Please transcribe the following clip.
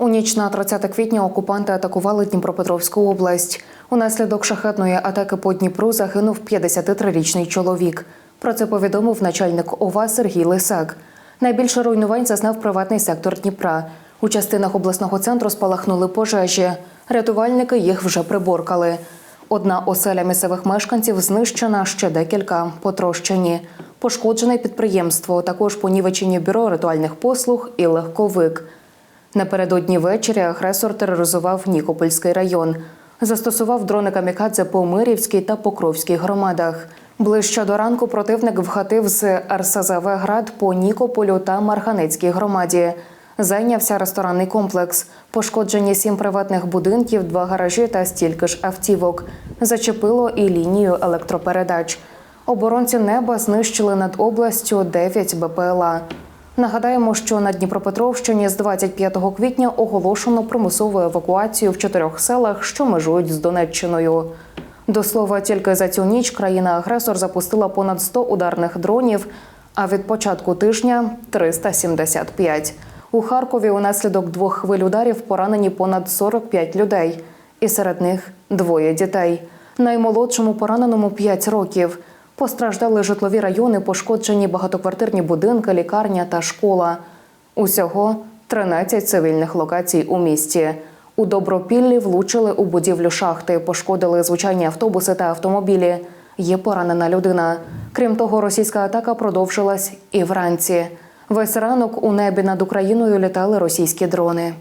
У ніч на 30 квітня окупанти атакували Дніпропетровську область. Унаслідок шахетної атаки по Дніпру загинув 53-річний чоловік. Про це повідомив начальник ОВА Сергій Лисак. Найбільше руйнувань зазнав приватний сектор Дніпра. У частинах обласного центру спалахнули пожежі. Рятувальники їх вже приборкали. Одна оселя місцевих мешканців знищена, ще декілька потрощені. Пошкоджене підприємство, також понівечені бюро ритуальних послуг і легковик. Напередодні ввечері агресор тероризував Нікопольський район. Застосував дрони камікадзе по Мирівській та Покровській громадах. Ближче до ранку противник вгатив з РСЗВ град по Нікополю та Марганецькій громаді. Зайнявся ресторанний комплекс. Пошкоджені сім приватних будинків, два гаражі та стільки ж автівок. Зачепило і лінію електропередач. Оборонці неба знищили над областю 9 БПЛА. Нагадаємо, що на Дніпропетровщині з 25 квітня оголошено примусову евакуацію в чотирьох селах, що межують з Донеччиною. До слова, тільки за цю ніч країна-агресор запустила понад 100 ударних дронів, а від початку тижня 375. У Харкові унаслідок двох хвиль ударів поранені понад 45 людей, і серед них двоє дітей. Наймолодшому пораненому 5 років. Постраждали житлові райони, пошкоджені багатоквартирні будинки, лікарня та школа. Усього 13 цивільних локацій у місті. У Добропіллі влучили у будівлю шахти, пошкодили звичайні автобуси та автомобілі. Є поранена людина. Крім того, російська атака продовжилась і вранці. Весь ранок у небі над Україною літали російські дрони.